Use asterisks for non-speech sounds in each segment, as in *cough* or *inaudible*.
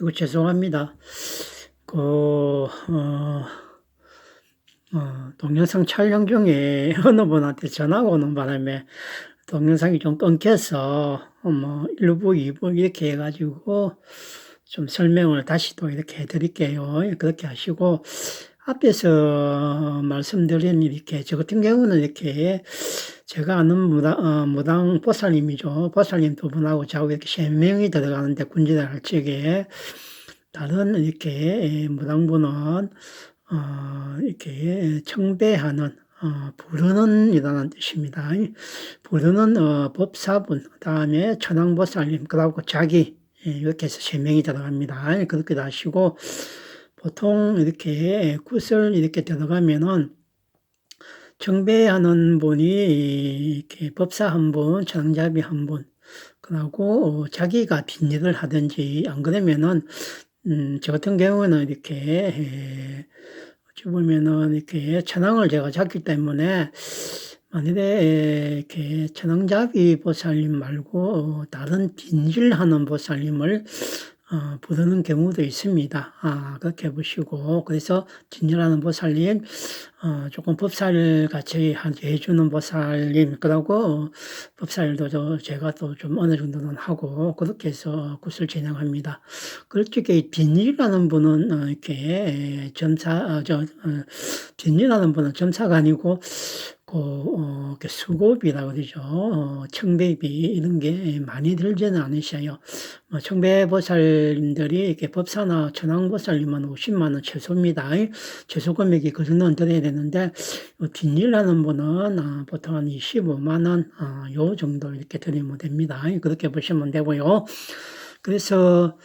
이거 죄송합니다. 그, 어, 어, 동영상 촬영 중에 *laughs* 어느 분한테 전화가 오는 바람에 동영상이 좀 끊겨서, 어, 뭐, 1부, 2부 이렇게 해가지고 좀 설명을 다시 또 이렇게 해드릴게요. 그렇게 하시고, 앞에서 말씀드린 이렇게, 저 같은 경우는 이렇게 제가 아는 무당, 어, 무당 보살님이죠. 보살님 두 분하고 자고 이렇게 세 명이 들어가는데 군지대 할 적에 다른 이렇게 무당분은 어, 이렇게 청배하는 어, 부르는 이라는 뜻입니다. 부르는 어, 법사분, 그 다음에 천황보살님, 그리고 자기 예, 이렇게 해서 세 명이 들어갑니다. 그렇게 하시고 보통 이렇게 굿을 이렇게 들어가면은 청배하는 분이 이렇게 법사 한 분, 장잡이 한 분, 그리고 자기가 뒷일을 하든지 안 그러면은 음, 저 같은 경우는 이렇게 에, 어찌 보면은 이렇게 천왕을 제가 잡기 때문에 만일에 이렇게 천왕잡이 보살님 말고 어, 다른 뒷일하는 보살님을 어, 부르는 경우도 있습니다. 아, 그렇게 보시고, 그래서 진열하는 보살님, 어, 조금 법살 같이 한- 해주는 보살님, 그러고 법살도 저, 제가 또 좀 어느 정도는 하고, 그렇게 해서 굿을 진행합니다. 그렇게 뒷일하는 분은, 어, 이렇게 점사, 어, 저, 어, 뒷일하는 분은 점사가 아니고, 그, 어, 이렇게 수고비라고 그러죠. 어, 청배비, 이런 게 많이 들지는 않으셔요. 뭐 청배보살님들이 이렇게 법사나 천황보살님은 50만원 최소입니다. 최소 금액이 그 정도는 드려야 되는데, 뒷일 하는 분은 어, 보통 한 25만원, 어, 요 정도 이렇게 드리면 됩니다. 그렇게 보시면 되고요. 그래서,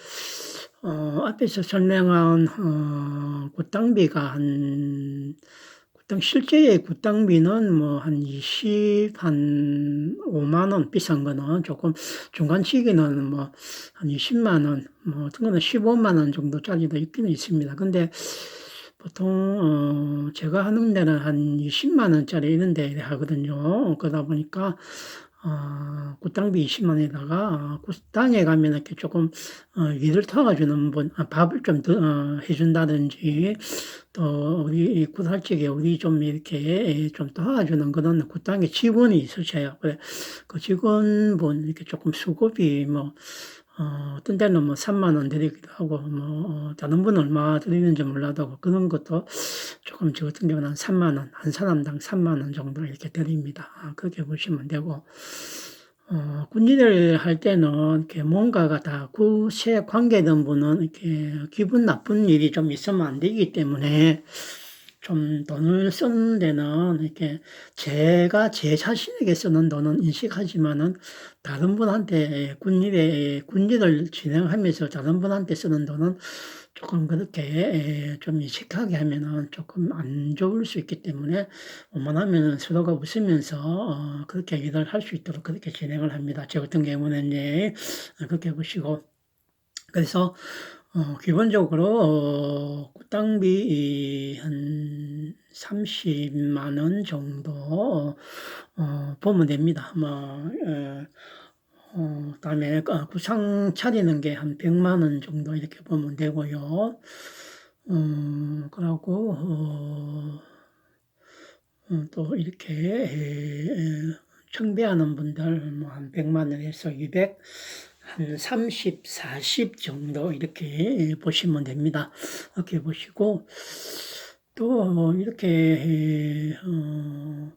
어, 앞에서 설명한, 어, 굿당비가 한, 굿당, 실제의 굿당비는 뭐 한 20, 한 5만원 비싼 거는 조금 중간 시기는 뭐 한 20만원, 뭐 어떤 거는 15만원 정도짜리도 있기는 있습니다. 근데 보통, 어, 제가 하는 데는 한 20만원짜리 이런 데 하거든요. 그러다 보니까, 어, 굿당비 20만원에다가 굿당에 가면 이렇게 조금 어, 위를 터가주는 분, 아, 밥을 좀 더, 어, 해준다든지 또 우리 적에 우리 좀 이렇게 좀 도와주는 그런 굿당에 직원이 있으셔요. 그래 그 직원분 이렇게 조금 수급이 뭐 어, 어떤 때는 뭐 3만 원 드리기도 하고, 뭐, 어, 다른 분은 얼마 드리는지 몰라도 그런 것도 조금 저 같은 경우는 한 3만 원, 한 사람당 3만 원 정도 이렇게 드립니다. 아, 그렇게 보시면 되고, 어, 군인을 할 때는 이렇게 뭔가가 다 굿에 관계된 분은 이렇게 기분 나쁜 일이 좀 있으면 안 되기 때문에 좀 돈을 쓰는 데는 이렇게 제가 제 자신에게 쓰는 돈은 인식하지만은 다른 분한테 군일에 군일을 진행하면서 다른 분한테 쓰는 돈은 조금 그렇게 좀 인식하게 하면은 조금 안 좋을 수 있기 때문에 웬만하면 서로가 웃으면서 어, 그렇게 일을 할 수 있도록 그렇게 진행을 합니다. 저 같은 경우는 이제 그렇게 보시고 그래서 어, 기본적으로 어, 꽃당비 한 30만 원 정도 어, 보면 됩니다. 뭐 어, 어, 그다음에 어, 구상 차리는 게 한 100만 원 정도 이렇게 보면 되고요. 음, 그러고 어, 어, 또 이렇게 에, 에, 청배하는 분들 뭐 한 100만 원에서 200, 한 30, 40 정도 이렇게 보시면 됩니다. 이렇게 보시고 또 이렇게 어,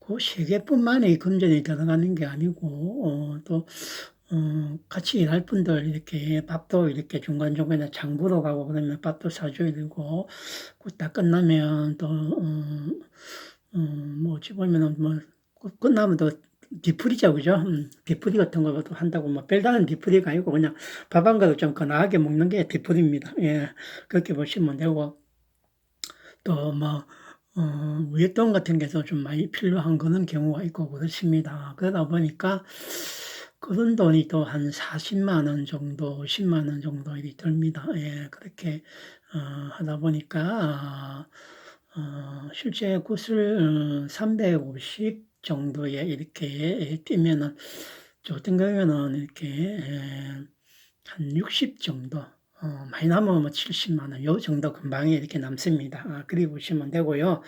그세 개뿐만이 금전이 들어가는 게 아니고 어, 또 어, 같이 일할 분들 이렇게 밥도 이렇게 중간중간에 장보러 가고 그러면 밥도 사줘야 되고 그다 끝나면 또 어, 어, 뭐 어찌 보면은 뭐 끝나면 또 디프리죠, 그죠? 음, 디프리 같은 것도 한다고 뭐 별다른 디프리가 아니고 그냥 밥 한 그릇 좀 건하게 먹는 게 디프리입니다. 예, 그렇게 보시면 되고 또 뭐 어, 위에돈 같은 게도 좀 많이 필요한 그런 경우가 있고 그렇습니다. 그러다 보니까 그런 돈이 또 한 40만 원 정도, 50만 원 정도 이렇게 듭니다. 예, 그렇게 어, 하다 보니까 어, 실제 굿을 350 정도에 이렇게 뛰면은 저 같은 경우에는 이렇게 에, 한60 정도 어, 많이 남으면 뭐 70만 원, 요 정도 금방에 이렇게 남습니다. 아, 그리 보시면 되고요.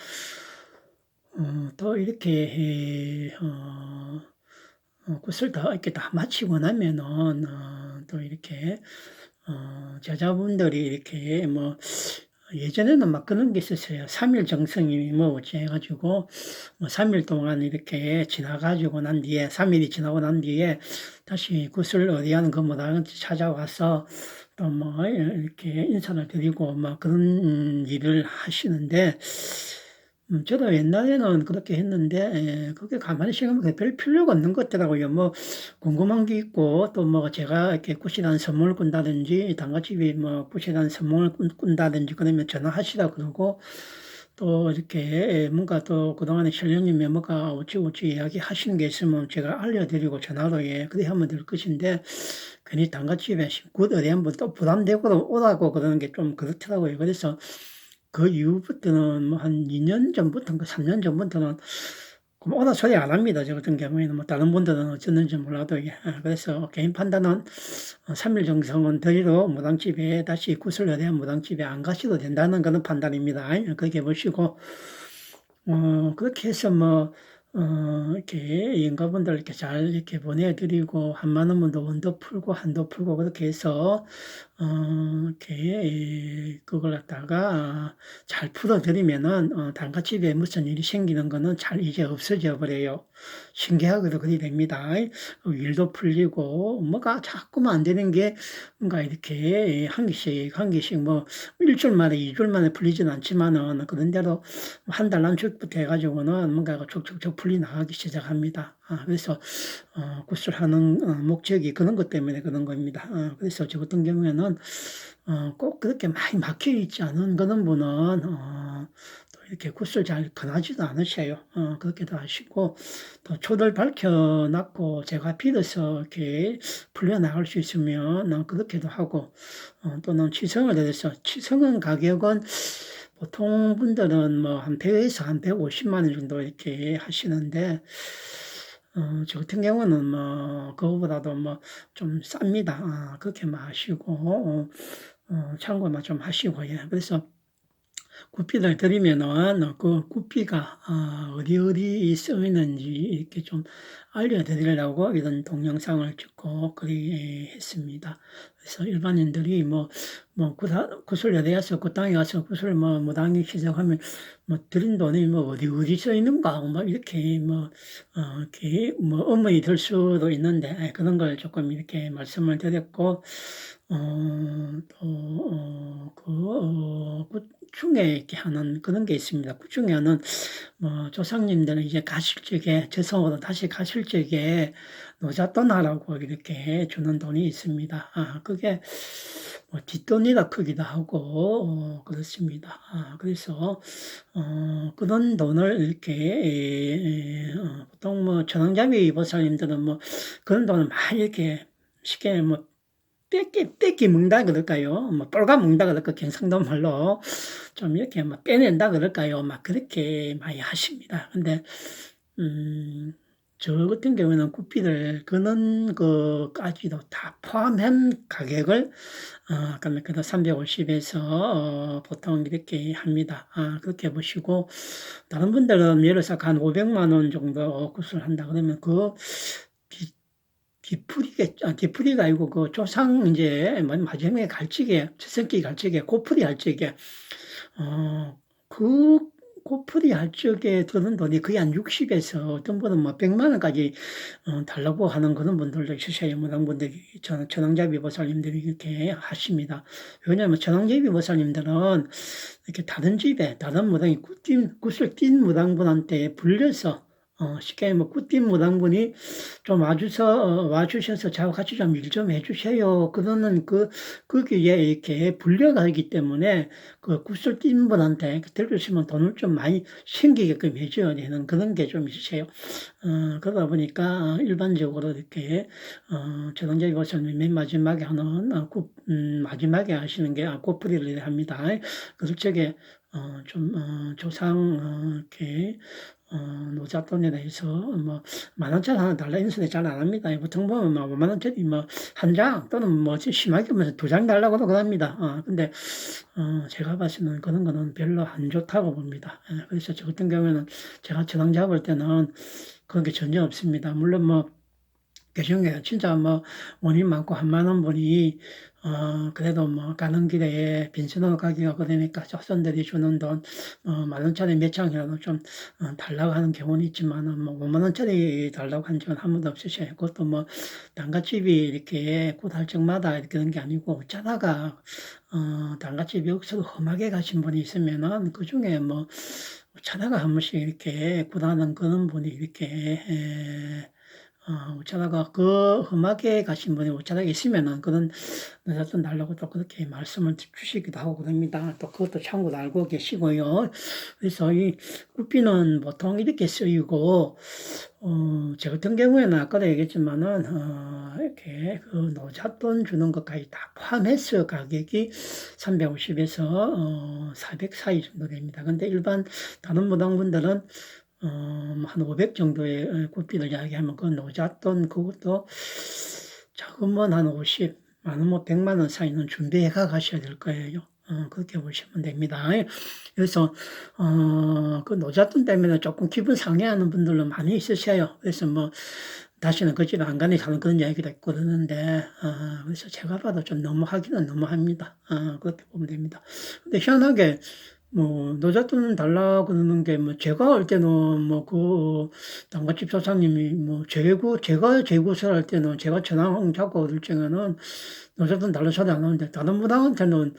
어, 또 이렇게 해, 어, 어, 굿을 다 이렇게 다 마치고 나면은 어, 또 이렇게 어, 저자분들이 이렇게 뭐 예전에는 막 그런 게 있었어요. 3일 정성이 뭐 어찌 해가지고 뭐 3일 동안 이렇게 지나가지고 난 뒤에 3일이 지나고 난 뒤에 다시 굿을 어디 하는 그 뭐다한테 찾아와서 또 뭐 이렇게 인사를 드리고 막 그런 음, 일을 하시는데 음, 저도 옛날에는 그렇게 했는데, 예, 그게 가만히 생각하면 별 필요가 없는 것 같더라고요. 뭐, 궁금한 게 있고, 또 뭐, 제가 이렇게 굿이라는 선물을 꾼다든지, 단가집이 뭐, 굿이라는 선물을 꾼- 꾼다든지, 그러면 전화하시라 그러고, 또 이렇게 뭔가 또 그동안에 실령님이 뭐가 어찌어찌 이야기 하시는 게 있으면 제가 알려 드리고 전화로 예, 그래 하면 될 것인데, 괜히 굿 어디 한번 또 부담되고 오라고 그러는 게 좀 그렇더라고요. 그래서 그 이후부터는 뭐 한 2년 전부터인가 3년 전부터는 그럼 오다 소리 안 합니다. 저 같은 경우에는 뭐 다른 분들은 어쩌는지 몰라도 예. 아, 그래서 개인 판단은 3일 정성은 드리도 무당집에 다시 구슬 의뢰한 무당집에 안 가셔도 된다는 그런 판단입니다. 예, 그렇게 보시고 어 그렇게 해서 뭐 어 이렇게 영가분들 이렇게 잘 이렇게 보내드리고 한만 원도 원도 풀고 한도 풀고 그렇게 해서 어 이렇게 그걸 갖다가 잘 풀어드리면은 어 단가집에 무슨 일이 생기는 거는 잘 이제 없어져 버려요. 신기하게도 그리 됩니다. 어, 일도 풀리고 뭐가 자꾸만 안 되는 게 뭔가 이렇게 한 개씩 한 개씩 뭐 일주일 만에 이주일 만에 풀리진 않지만은 그런대로 한달 안쪽부터 해가지고는 뭔가가 촉촉촉 풀리 나가기 시작합니다. 아, 그래서 어, 구슬하는 어, 목적이 그런 것 때문에 그런 겁니다. 어, 그래서 저 같은 경우에는 어, 꼭 그렇게 많이 막혀 있지 않은 그런 분은 어, 또 이렇게 굿을 잘 권하지도 않으셔요. 어, 그렇게도 하시고 또 초를 밝혀놨고 제가 빌어서 이렇게 풀려나갈 수 있으면 어, 그렇게도 하고 어, 또는 치성을 드려서 치성은 가격은 보통 분들은 뭐 한 100에서 한 150만 원 정도 이렇게 하시는데 어, 저 같은 경우는 뭐 그거보다도 뭐 좀 쌉니다. 아, 그렇게 마시고 어, 어, 참고만 좀 하시고 예. 그래서 구피를 드리면은 그 구피가 아, 어디 어디 쓰이는지 이렇게 좀 알려드리려고 이런 동영상을 찍고 그리 했습니다. 그래서 일반인들이 뭐, 뭐, 구사, 구슬 여대에서 그 땅에 가서 구슬 뭐, 무당이 시작하면 뭐, 드린 돈이 뭐, 어디 어디 써 있는가, 뭐, 이렇게 뭐, 어, 이렇게 뭐, 의문이 들 수도 있는데, 예, 그런 걸 조금 이렇게 말씀을 드렸고, 어, 또, 어, 그, 어, 그 중에 이렇게 하는 그런 게 있습니다. 그 중에는 뭐 조상님들은 이제 가실 적에 저성으로 다시 가실 적에 노잣돈하라고 이렇게 주는 돈이 있습니다. 아, 그게 뭐 뒷돈이라 크기도 하고 어, 그렇습니다. 아, 그래서 어, 그런 돈을 이렇게 에, 어, 보통 뭐 전왕자비 보살님들은 뭐 그런 돈을 많이 이렇게 쉽게 뭐 뺏기, 뺏기 먹다 그럴까요? 뭐, 뻘가 먹다 그럴까? 경상도 말로. 좀 이렇게 막 빼낸다 그럴까요? 막 그렇게 많이 하십니다. 근데, 음, 저 같은 경우에는 구피를 그는 것까지도 다 포함한 가격을, 어, 그러면 그래도 350에서, 어, 보통 이렇게 합니다. 아, 그렇게 보시고, 다른 분들은 예를 들어서 한 500만원 정도 굿을 한다 그러면 그, 뒤풀이겠, 아, 뒤풀이가 아니고 그 조상 이제 뭐 마지막에 갈치게, 첫생기 갈치게, 고풀이 할적에, 어, 그 고풀이 할적에 드는 돈이 거의 한 60에서 어떤 분은 뭐 100만 원까지 어, 달라고 하는 그런 분들도 있으셔요. 무당분들이, 전, 전왕자비 보살님들이 이렇게 하십니다. 왜냐하면 전왕자비 보살님들은 이렇게 다른 집에, 다른 무당이 굿딘, 굿을 띈 무당분한테 불려서 어, 쉽게 뭐 꾸띠 무당분이 좀 와주서 어, 와주셔서 저하고 같이 좀 일 좀 해주세요. 그러는 그 거기에 이렇게 불려가기 때문에 그 구슬 띈 분한테 있으면 돈을 좀 많이 생기게끔 해줘야 되는 그런 게 좀 있으세요. 어, 그러다 보니까 일반적으로 이렇게 어, 조동자기 보살님 맨 마지막에 하는 어, 구, 음, 마지막에 하시는 게 아, 꽃뿌리를 합니다. 그럴 적에 어, 좀 어, 조상 어, 이렇게 어, 노잣돈에 대해서 뭐 만원짜리 하나 달라 이런 소리 잘안 합니다. 보통 보면 뭐 5만원짜리 뭐 한 장 또는 뭐 심하게 보면 두 장 달라고도 그럽니다. 어, 근데 어, 제가 때는 그런 거는 별로 안 좋다고 봅니다. 예, 그래서 저 같은 경우에는 제가 저당 잡을 때는 그런 게 전혀 없습니다. 물론 뭐 그중에 진짜 뭐 원인 많고 한만 원 분이 어 그래도 뭐 가는 길에 빈센으로 가기가 그러니까 조선들이 주는 돈어 만 원짜리 몇 장이라도 좀 어 달라고 하는 경우는 있지만은 뭐 5만 원짜리 달라고 한 적은 한 번도 없으셔요. 그것도 뭐 단가집이 이렇게 곧할 적마다 이렇게 그런 게 아니고 어쩌다가 어 단가집이 없어도 험하게 가신 분이 있으면은 그 중에 뭐 어쩌다가 한 번씩 이렇게 고단한 그런 분이 이렇게 에 어, 우차다가 그 험하게 가신 분이 우차다가 있으면은 그런 늦었던 날라고 또 그렇게 말씀을 주시기도 하고 그럽니다. 또 그것도 참고로 알고 계시고요. 그래서 이 꾸피는 보통 이렇게 쓰이고, 어, 저 같은 경우에는 아까도 얘기했지만은, 어, 이렇게 그 노잣돈 주는 것까지 다 포함해서 가격이 350에서, 어, 400 사이 정도 됩니다. 근데 일반 다른 무당분들은 어, 한 500 정도의 꽃비를 이야기하면 그 노잣돈 그것도 적으면 한 50, 많으면 뭐 100만 원 사이는 준비해 가 가셔야 될 거예요. 어, 그렇게 보시면 됩니다. 그래서 어, 그 노잣돈 때문에 조금 기분 상해하는 분들도 많이 있으셔요. 그래서 뭐 다시는 그 집 안 가니 하는 그런 이야기도 있고 그러는데 어, 그래서 제가 봐도 좀 너무하기는 너무합니다. 어, 그렇게 보면 됩니다. 근데 희한하게 뭐 노잣돈 달라 그러는 게 뭐 제가 할 때는 뭐 그 단가집 사장님이 뭐 재고 제가 재고설 할 때는 제가 전황 잡고 얻을 적에는 노잣돈 달라 소리 안 하는데 다른 무당한테는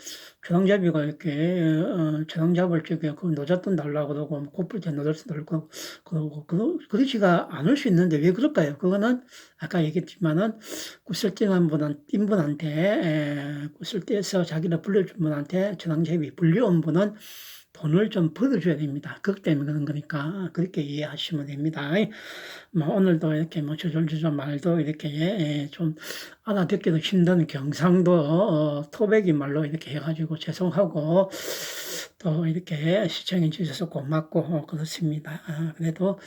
전황잡이가 이렇게 어 전황 잡을 적에 그 노잣돈 달라 그러고 곱불 때 노잣돈 달고 그러고 그 그렇지가 않을 수 있는데 왜 그럴까요? 그거는 아까 얘기했지만은 구슬띵한 분한 띈 분한테 에, 구슬대에서 자기를 불려준 분한테 전황잡이 불려온 분은 돈을 좀 벌어줘야 됩니다. 그것 때문에 그런 거니까 그렇게 이해하시면 됩니다. 뭐 오늘도 이렇게 뭐 조절조절 말도 이렇게 예, 좀 알아듣기도 힘든 경상도 어, 토백이 말로 이렇게 해가지고 죄송하고 또 이렇게 시청해 주셔서 고맙고 어, 그렇습니다. 아, 그래도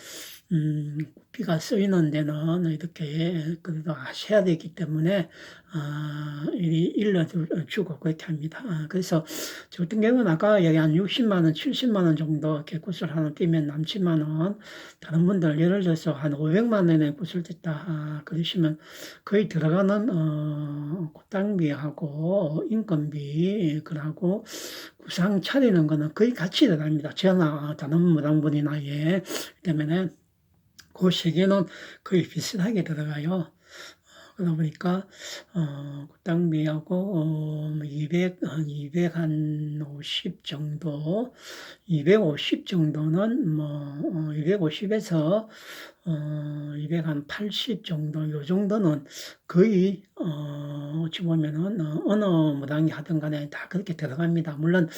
음, 비가 쓰이는 데는 이렇게 그래도 아셔야 되기 때문에 아, 이 일러주고 그렇게 합니다. 아, 그래서 저 같은 경우는 아까 여기 한 60만 원, 70만 원 정도 이렇게 굿을 하나 띄면 남지만 은 다른 분들 예를 들어서 한 500만 원에 굿을 tis다 아, 그러시면 거의 들어가는 어, 꽃당비하고 인건비 그러고 구상 차리는 거는 거의 같이 들어갑니다. 저나 다른 무당분이나 예 때문에 그 시기는 거의 비슷하게 들어가요. 그러다 보니까 어, 땅비하고 어, 200, 한250 정도, 250 정도는 뭐 어, 250에서 어, 280 정도, 요 정도는 거의 어, 어찌 보면은 어, 어느 무당이 하든 간에 다 그렇게 들어갑니다. 물론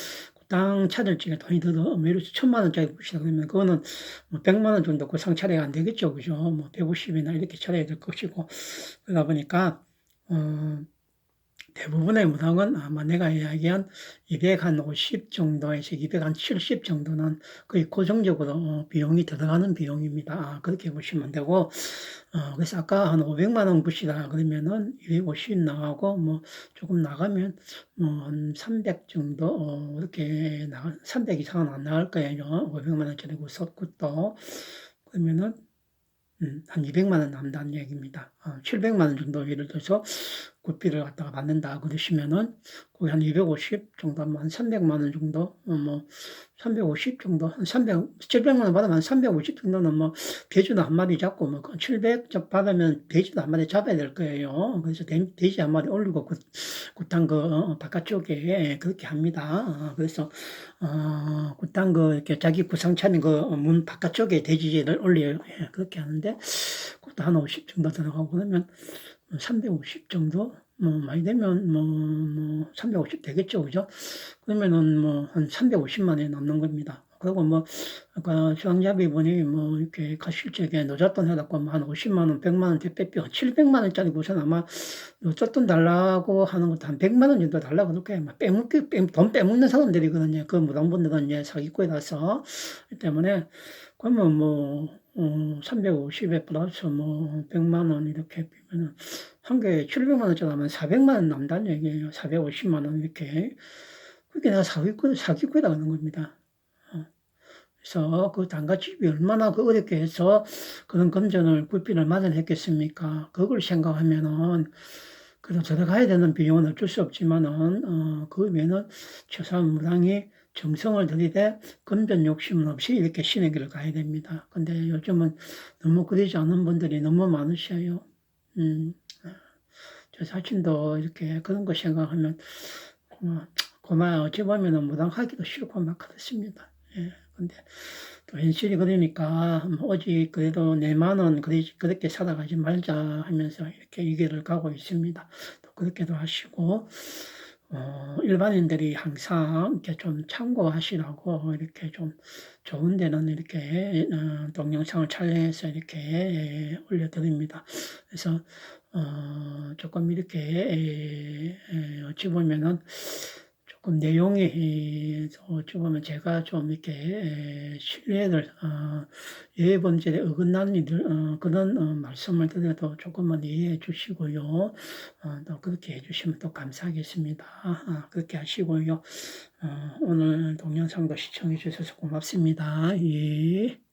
땅 찾을 적에 돈이 더, 뭐, 예를 들어 천만 원짜리 굿이다 그러면 그거는 뭐 백만 원 정도 그 상 차례가 안 되겠죠. 그죠? 뭐 150이나 이렇게 차려야 될 것이고. 그러다 보니까, 어, 대부분의 무당은 아마 내가 이야기한 250 정도에서 270 정도는 거의 고정적으로 어, 비용이 들어가는 비용입니다. 아, 그렇게 보시면 되고, 어, 그래서 아까 한 500만 원 붓이다 그러면은 250 나가고 뭐 조금 나가면 뭐 한 300 정도 어, 이렇게 나가 300 이상은 안 나갈 거예요. 500만 원짜리 굿도 그러면은 음, 한 200만 원 남다는 얘기입니다. 어, 700만 원 정도 예를 들어서 굿비를 갖다가 받는다 그러시면은 거의 한 250 정도 한 300만 원 정도 어, 뭐350 정도 한 300, 700만 원 받으면 한 350 정도는 뭐 돼지도 한 마리 잡고 뭐 700 그 받으면 돼지도 한 마리 잡아야 될 거예요. 그래서 돼 지 한 마리 올리고 그, 굿당 그 어, 바깥쪽에 그렇게 합니다. 어, 그래서 어, 굿당 그 이렇게 자기 구상 차는 그문 바깥쪽에 돼지를 올려요. 예, 그렇게 하는데 한 50 정도 들어가고 그러면 350 정도? 뭐, 많이 되면 뭐, 뭐, 350 되겠죠. 그죠? 그러면은 뭐, 한 350만에 남는 겁니다. 그리고 뭐 아까 수강자분이 뭐 이렇게 가실 적에 노잣돈 해갖고 뭐 한 50만 원, 100만 원 대배비 700만 원짜리 우선 아마 노잣돈 달라고 하는 것도 한 100만 원 정도 달라고 그렇게 막 빼먹기 빼- 돈 빼먹는 사람들이거든요. 그 무당분들은 이제 사기꾼이라서 이 때문에 그러면 뭐 어, 350에 플러스 뭐 100만 원 이렇게 비면은 한 개에 700만 원짜리 하면 400만 원 남다는 얘기예요. 450만 원 이렇게. 그게 내가 사기꾼, 사기꾼이라고 하는 겁니다. 어. 그래서 그 단가집이 얼마나 그 어렵게 해서 그런 금전을 굴비를 마련했겠습니까? 그걸 생각하면은 그래도 들어가야 되는 비용은 어쩔 수 없지만은 어, 그 외에는 최소한 무당이 정성을 들이대 금전 욕심은 없이 이렇게 신의 길을 가야 됩니다. 근데 요즘은 너무 그러지 않은 분들이 너무 많으셔요. 음, 저 사친도 이렇게 그런 거 생각하면 고마, 고마 어찌 보면은 무당하기도 싫고 막 그렇습니다. 예, 근데 또 현실이 그러니까 오직 그래도 내만은 그렇게 살아가지 말자 하면서 이렇게 이 길을 가고 있습니다. 또 그렇게도 하시고 어, 일반인들이 항상 이렇게 좀 참고하시라고 이렇게 좀 좋은 데는 이렇게 어, 동영상을 촬영해서 이렇게 예, 올려드립니다. 그래서 어, 조금 이렇게 에, 에, 어찌 보면은 조금 내용이 이, 어찌 보면 제가 좀 이렇게 에, 신뢰를 어, 예의 범죄에 어긋나는 일들 어, 그런 어, 말씀을 드려도 조금만 이해해 주시고요. 어, 또 그렇게 해주시면 또 감사하겠습니다. 아, 그렇게 하시고요. 어, 오늘 동영상도 시청해 주셔서 고맙습니다. 예.